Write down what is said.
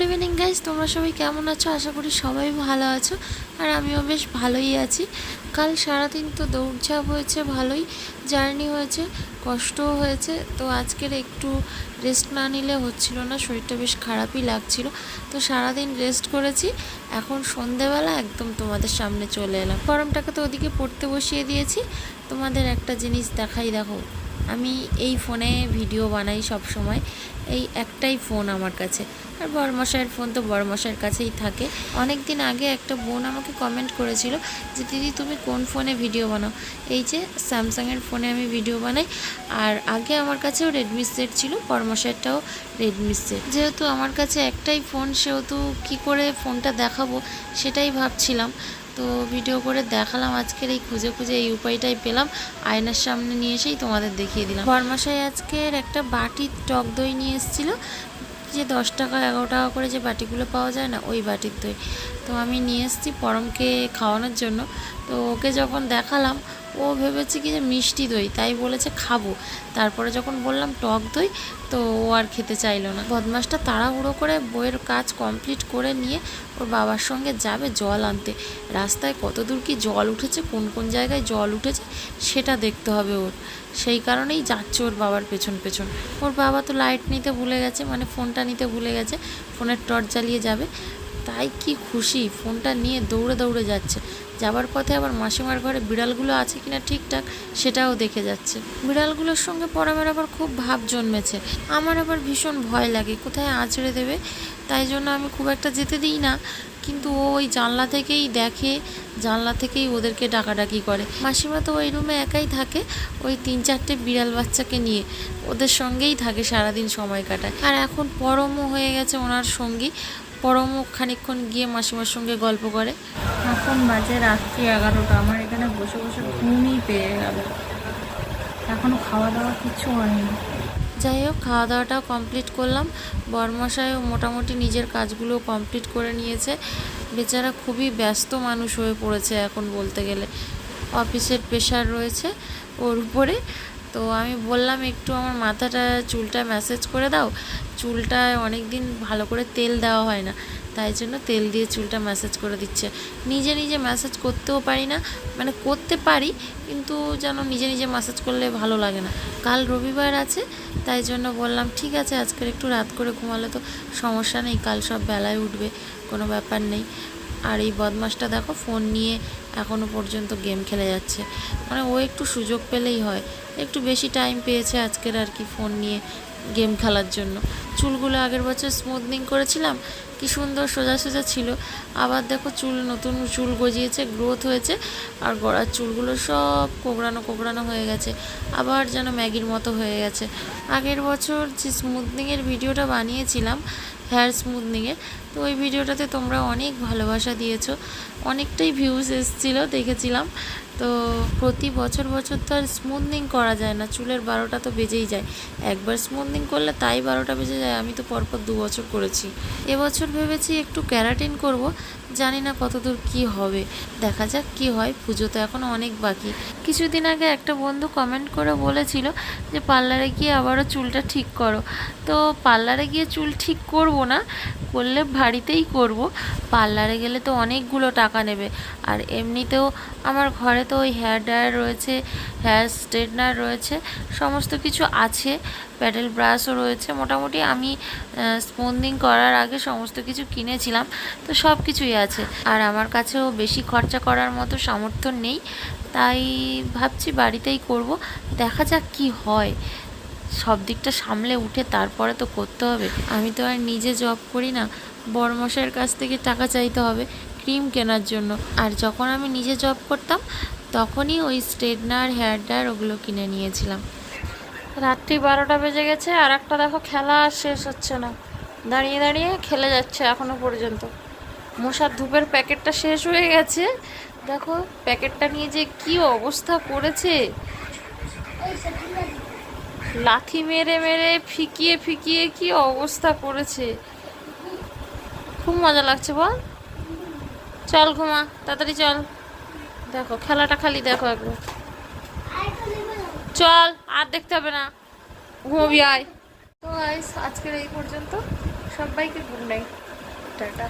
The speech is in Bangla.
গুড ইভিনিং গাইজ তোমরা সবাই কেমন আছো? আশা করি সবাই ভালো আছো। আর আমিও বেশ ভালোই আছি। কাল সারাদিন তো দৌড়ঝাঁপ হয়েছে, ভালোই জার্নি হয়েছে, কষ্টও হয়েছে। তো আজকের একটু রেস্ট না নিলে হচ্ছিল না, শরীরটা বেশ খারাপই লাগছিল। তো সারাদিন রেস্ট করেছি। এখন সন্ধেবেলা একদম তোমাদের সামনে চলে এলাম। গরমটাকে তো ওদিকে পড়তে বসিয়ে দিয়েছি। তোমাদের একটা জিনিস দেখাই, দেখো। আমি এই ফোনে ভিডিও বানাই সব সময়। এই একটাই ফোন আমার কাছে। আর বড়মশাইয়ের ফোন তো বড়মশাইয়ের কাছেই থাকে। অনেক দিন আগে একটা বোন আমাকে কমেন্ট করেছিল যে, দিদি, তুমি কোন ফোনে ভিডিও বানাও? এই যে স্যামসাংয়ের ফোনে আমি ভিডিও বানাই। আর আগে আমার কাছেও রেডমি সেট ছিল বড়মশাইয়েরটাও রেডমি সেট যেহেতু আমার কাছে একটাই ফোন, সেহেতু কি করে ফোনটা দেখাবো সেটাই ভাবছিলাম। তো ভিডিও করে দেখালাম, আজকের এই খুঁজে খুঁজে এই উপায়টাই পেলাম। আয়নার সামনে নিয়ে এসেই তোমাদের দেখিয়ে দিলাম। বরমাসাই আজকের একটা বাটি টক দই নিয়ে এসেছিল। যে দশ টাকা, এগারো টাকা করে যে বাটিগুলো পাওয়া যায় না, ওই বাটির দই। তো আমি নিয়ে এসেছি পরমকে খাওয়ানোর জন্য। তো ওকে যখন দেখালাম ও ভেবেছে কি যে মিষ্টি দই, তাই বলেছে খাব। তারপরে যখন বললাম টক দই, তো ও আর খেতে চাইলো না। বদমাসটা তাড়াহুড়ো করে বইয়ের কাজ কমপ্লিট করে নিয়ে ওর বাবার সঙ্গে যাবে জল আনতে। রাস্তায় কত দূর কি জল উঠেছে, কোন কোন জায়গায় জল উঠেছে, সেটা দেখতে হবে ওর। সেই কারণেই যাচ্ছে ওর বাবার পেছন পেছন। ওর বাবা তো লাইট নিতে ভুলে গেছে মানে ফোনটা নিতে ভুলে গেছে ফোনের টর্চ জ্বালিয়ে যাবে। তাই কি খুশি? ফোনটা নিয়ে দৌড়ে দৌড়ে যাচ্ছে। যাবার পথে আবার মাসিমার ঘরে বিড়ালগুলো আছে কিনা ঠিকঠাক সেটাও দেখে যাচ্ছে। বিড়ালগুলোর সঙ্গে পরমের আবার খুব ভাব জন্মেছে। আমার আবার ভীষণ ভয় লাগে, কোথায় আঁচড়ে দেবে? তাই জন্য আমি খুব একটা যেতে দিই না। কিন্তু ও ওই জানলা থেকেই দেখে, জানলা থেকেই ওদেরকে ডাকাডাকি করে। মাসিমা তো ওই রুমে একাই থাকে, ওই তিন চারটে বিড়াল বাচ্চাকে নিয়ে। ওদের সঙ্গেই থাকে সারাদিন সময় কাটায়। আর এখন পরমও হয়ে গেছে ওনার সঙ্গী। পরমও খানিকক্ষণ গিয়ে মাসিমার সঙ্গে গল্প করে। এখন বাজে রাত্রি এগারোটা। আমার এখানে বসে বসে ঘুমই পেয়ে গেল। এখনও খাওয়া দাওয়া কিছু হয়নি। যাই হোক খাওয়া দাওয়াটাও কমপ্লিট করলাম। বরমশাইও মোটামুটি নিজের কাজগুলো কমপ্লিট করে নিয়েছে। বেচারা খুবই ব্যস্ত মানুষ হয়ে পড়েছে এখন বলতে গেলে। অফিসের প্রেশার রয়েছে ওর উপরে। তো আমি বললাম, একটু আমার মাথাটা, চুলটা ম্যাসেজ করে দাও। চুলটায় অনেক দিন ভালো করে তেল দেওয়া হয় না। তাই জন্য তেল দিয়ে চুলটা ম্যাসেজ করে দিচ্ছে। নিজে নিজে ম্যাসেজ করতেও পারি না মানে করতে পারি, কিন্তু যেন নিজে নিজে ম্যাসেজ করলে ভালো লাগে না। কাল রবিবার আছে, তাই জন্য বললাম, ঠিক আছে, আজকের একটু রাত করে ঘুমালে তো সমস্যা নেই, কাল সব বেলায় উঠবে, কোনো ব্যাপার নেই। আর এই বদমাসটা দেখো, ফোন নিয়ে এখনও পর্যন্ত গেম খেলে যাচ্ছে। মানে ও একটু সুযোগ পেলেই হয়। একটু বেশি টাইম পেয়েছে আজকের আর কি ফোন নিয়ে গেম খেলার জন্য। চুলগুলো আগের বছর স্মুথনিং করেছিলাম, কি সুন্দর সোজা সোজা ছিল। আবার দেখো চুল নতুন চুল গজিয়েছে গ্রোথ হয়েছে, আর গড়ার চুলগুলো সব কোকড়ানো কোকড়ানো হয়ে গেছে। আবার যেন ম্যাগির মতো হয়ে গেছে। আগের বছর যে স্মুথনিংয়ের ভিডিওটা বানিয়েছিলাম হেয়ার স্মুথনিংয়ে তো ওই ভিডিওটাতে তোমরা অনেক ভালোবাসা দিয়েছ। অনেকটাই ভিউজ এসেছিল দেখেছিলাম। তো প্রতি বছর বছর তো আর স্মুথনিং করা যায় না। চুলের বারোটা তো বেজেই যায়। একবার স্মুথনিং করলে তাই বারোটা বেজে যায়, আমি তো পরপর দু বছর করেছি। এবছর ভেবেছি একটু ক্যারাটিন করব, জানি না কতদূর কি হবে। দেখা যাক কি হয়, পুজো তো এখনও অনেক বাকি। কিছুদিন আগে একটা বন্ধু কমেন্ট করে বলেছিল যে, পার্লারে গিয়ে আবারও চুলটা ঠিক করো। তো পার্লারে গিয়ে চুল ঠিক করব না, করলে বাড়িতেই করব। পার্লারে গেলে তো অনেকগুলো টাকা নেবে। আর এমনিতেও আমার ঘরে তো ওই হেয়ার ড্রায়ার রয়েছে হেয়ার স্ট্রেটনার রয়েছে, সমস্ত কিছু আছে প্যাডেল ব্রাশও রয়েছে। মোটামুটি আমি স্পন্দিং করার আগে সমস্ত কিছু কিনেছিলাম, তো সব কিছুই আছে। আর আমার কাছেও বেশি খরচা করার মতো সামর্থ্য নেই, তাই ভাবছি বাড়িতেই করব। দেখা যাক কি হয়। সব দিকটা সামলে উঠে তারপরে তো করতে হবে। আমি তো আর নিজে জব করি না। বড়মশাইয়ের কাছ থেকে টাকা চাইতে হবে ক্রিম কেনার জন্য। আর যখন আমি নিজে জব করতাম, তখনই ওই স্ট্রেটনার হেয়ার ড্রায়ার ওগুলো কিনে নিয়েছিলাম। রাত্রি বারোটা বেজে গেছে, আর একটা দেখো খেলা আর শেষ হচ্ছে না। দাঁড়িয়ে দাঁড়িয়ে খেলে যাচ্ছে এখনও পর্যন্ত। মশার ধূপের প্যাকেটটা শেষ হয়ে গেছে। দেখো, প্যাকেটটা নিয়ে যে কি অবস্থা করেছে। লাথি মেরে মেরে ফিকিয়ে ফিকিয়ে কি অবস্থা করেছে? খুব মজা লাগছে বল। চল ঘুমা, তাড়াতাড়ি চল। দেখো, খেলাটা খালি দেখো একবার। চল, আর দেখতে হবে না। ঘুমবি, আয়। তো আজকের এই পর্যন্ত। সবাইকে গুড নাইট টাটা।